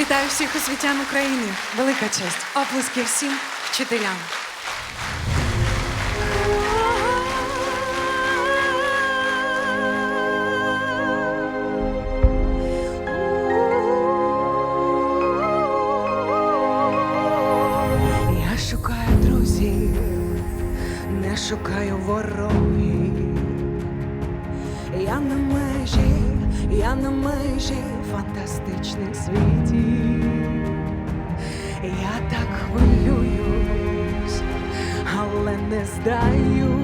Вітаю всіх освітян України. Велика честь. Оплески всім вчителям. Я шукаю друзів, не шукаю ворогів. Я на межі, я на межі фантастичних світів. Я так хвилююсь, але не здаюсь.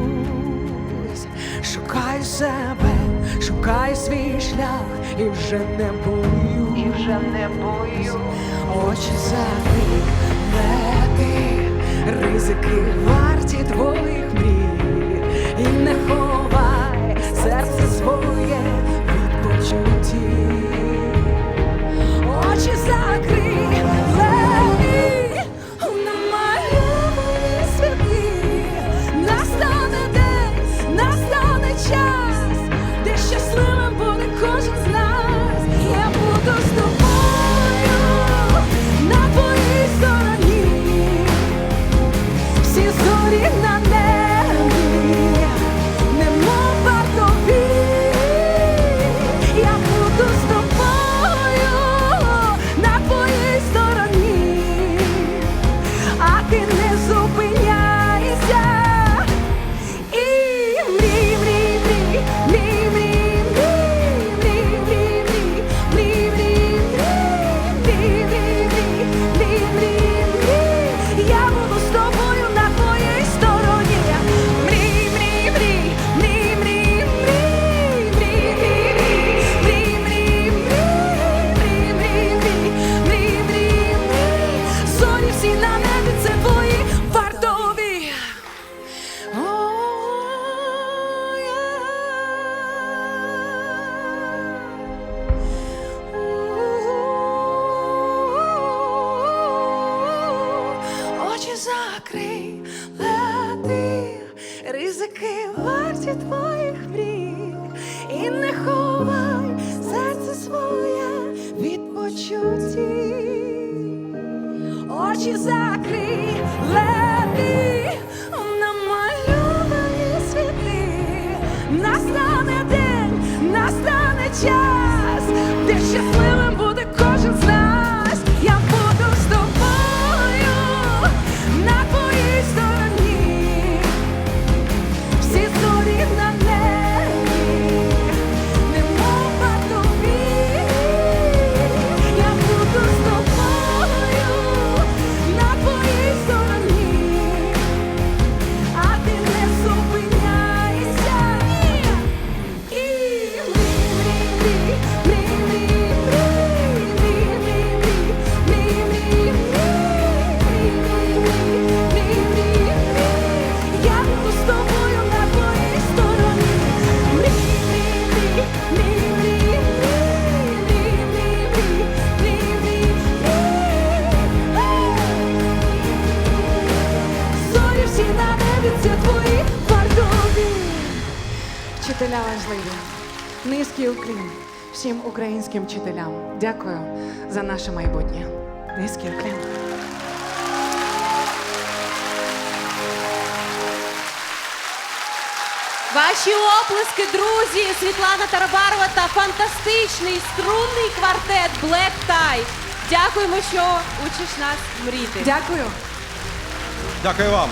Шукаю себе, шукаю свій шлях і вже не боюсь. І вже не боюсь. Очі закрий, лети, ризики Закрий, лети, ризики варті твоїх мрій, і не ховай серце своє від почуттів. Очі закрий, лети, намальовані світи. Настане день, настане час, де щасливим Вчителя важливі. Низький уклін всім українським вчителям. Дякую за наше майбутнє. Низький уклін. Ваші оплески, друзі, Світлана Тарабарова та фантастичний струнний квартет Black Tie. Дякуємо, що учиш нас мріти. Дякую. Дякую вам.